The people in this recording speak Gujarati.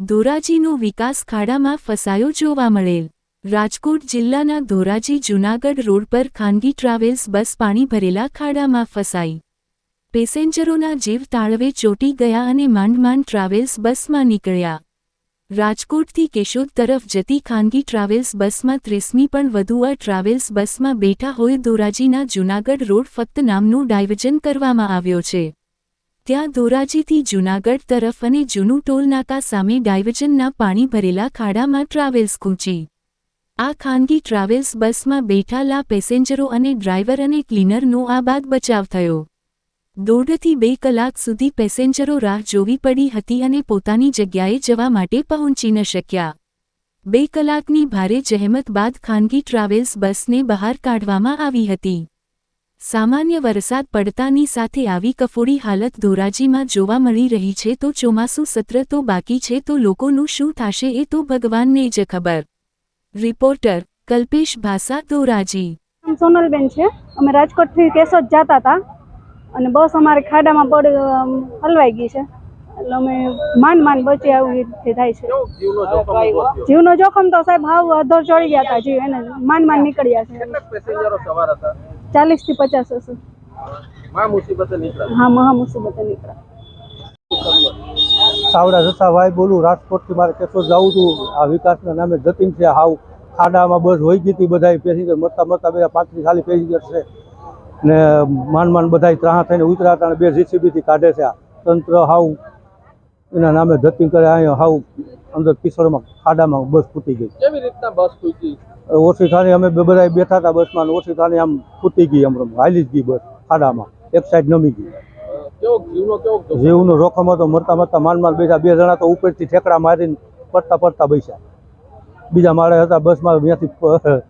ધોરાજીનો વિકાસ ખાડામાં ફસાયો જોવા મળેલ. રાજકોટ જિલ્લાના ધોરાજી જૂનાગઢ રોડ પર ખાનગી ટ્રાવેલ્સ બસ પાણી ભરેલા ખાડામાં ફસાઈ. પેસેન્જરોના જીવ તાળવે ચોંટી ગયા અને માંડ માંડ ટ્રાવેલ્સ બસમાં નીકળ્યા. રાજકોટથી કેશોદ તરફ જતી ખાનગી ટ્રાવેલ્સ બસમાં ત્રીસમી પણ વધુ આ ટ્રાવેલ્સ બસમાં બેઠા હોય ધોરાજીના જૂનાગઢ રોડ ફક્ત નામનું ડાયવર્જન કરવામાં આવ્યો છે. ત્યાં ધોરાજીથી જૂનાગઢ તરફ અને જૂનું ટોલનાકા સામે ડાયવર્જનના પાણી ભરેલા ખાડામાં ટ્રાવેલ્સ ખૂંચી. આ ખાનગી ટ્રાવેલ્સ બસમાં બેઠાલા પેસેન્જરો અને ડ્રાઈવર અને ક્લીનરનો આ બાદ બચાવ થયો. દોઢથી બે કલાક સુધી પેસેન્જરો રાહ જોવી પડી હતી અને પોતાની જગ્યાએ જવા માટે પહોંચી ન શક્યા. બે કલાકની ભારે જહેમત બાદ ખાનગી ટ્રાવેલ્સ બસને બહાર કાઢવામાં આવી હતી. સામાન્ય વરસાદ પડતાની સાથે આવી કફોડી હાલત ધોરાજીમાં જોવા મળી રહી છે તો ચોમાસું સત્ર તો બાકી છે તો લોકોનું શું થશે એ તો ભગવાનને જ ખબર. રિપોર્ટર કલ્પેશ ભાષા ધોરાજી. સોનલબેન છે. અમે રાજકોટથી કેશોદ જતા હતા અને બસ અમારે ખાડામાં પડ હલવાઈ ગઈ છે. એટલે અમે માંડ માંડ બચી આવી રીતે થાય છે. જીવનો જોખમ તો સાહેબ હાવ અધર ચડી ગયા હતા જીવ એને માંડ માંડ નીકળ્યા છે. ચાલીસથી પચાસ હશે. માં મુસીબતે હા મહા મુસીબતે નીકળ્યા. સાવડા જતા ભાઈ બોલું રાજકોટથી મારે કેશોદ જવું હતું આ વિકાસના નામે જતીન છે હાવ ખાડામાં બસ હોઈ ગઈ હતી બધા પેસેન્જર મરતા મરતા બધા પાંત્રીસ ખાલી પેસેન્જર છે. ને માંડ માંડ બધા ત્રાહ થઈને ઉતરાતા અને બે જીસીબીથી કાઢે છે આ તંત્ર હાવ એના નામે જતીન કરે અહીંયા હાવ અંદર કિશોરમાં ખાડામાં બસ ફૂટી ગઈ. કેવી રીતના બસ ફૂટી? ઓછી થાની અમે બધા બેઠા હતા બસમાં ઓછી થાની આમ ફૂટી ગઈ અમર હાલી જ ગઈ બસ ખાડામાં. એક સાઈડ નમી ગઈ. જીવનો જોખમ હતો મરતા મરતા માલ માલ બેઠા બે જણા તો ઉપરથી ઠેકડા મારીને પડતા પડતા બેસ્યા. બીજા માળે હતા બસમાં ત્યાંથી